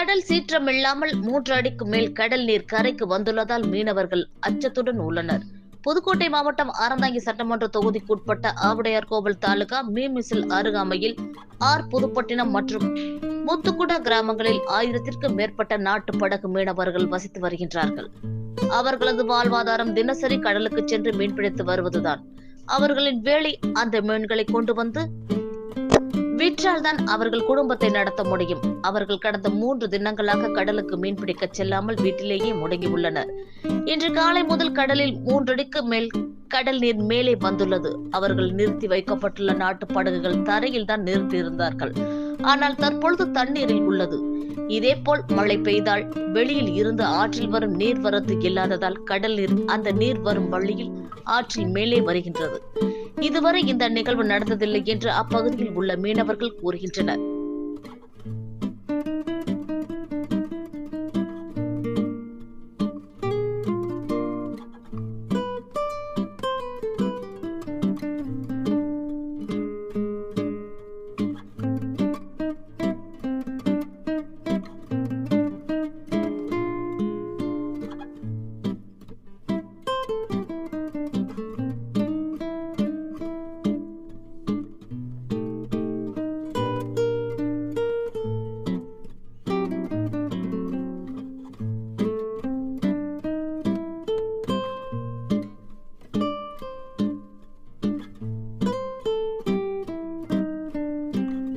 கடல் சீற்றமில்லாமல் மூன்று அடிக்கு மேல் கடல் நீர் கரைக்கு வந்துள்ளதால் மீனவர்கள் அச்சத்துடன் உள்ளனர். புதுக்கோட்டை மாவட்டம் ஆரந்தாங்கி சட்டமன்ற தொகுதிக்குட்பட்ட ஆவுடையார் கோவில் தாலுகா மீமிசில் அருகாமையில் ஆர் புதுப்பட்டினம் மற்றும் முத்துக்குடா கிராமங்களில் ஆயிரத்திற்கும் மேற்பட்ட நாட்டு படகு மீனவர்கள் வசித்து வருகின்றார்கள். அவர்களது வாழ்வாதாரம் தினசரி கடலுக்கு சென்று மீன்பிடித்து வருவதுதான். அவர்களின் வேலை அந்த மீன்களை கொண்டு வந்து விற்றால்தான் அவர்கள் குடும்பத்தை நடத்த முடியும். அவர்கள் கடந்த மூன்று தினங்களாக கடலுக்கு மீன்பிடிக்க செல்லாமல் வீட்டிலேயே முடங்கி உள்ளனர். இன்று காலை முதல் கடலில் மூன்றடிக்கு மேல் கடல் நீர் மேலே வந்துள்ளது. அவர்கள் நிறுத்தி வைக்கப்பட்டுள்ள நாட்டு படகுகள் தரையில் தான் நிறுத்தியிருந்தார்கள். ஆனால் தற்பொழுது தண்ணீரில் உள்ளது. இதேபோல் மழை பெய்தால் வெளியில் இருந்து ஆற்றில் வரும் நீர்வரத்து இல்லாததால் கடல் நீர் அந்த நீர் வரும் வழியில் ஆற்றில் மேலே வருகின்றது. இதுவரை இந்த நிகழ்வு நடந்ததில்லை என்று அப்பகுதியில் உள்ள மீனவர்கள் கூறுகின்றனர்.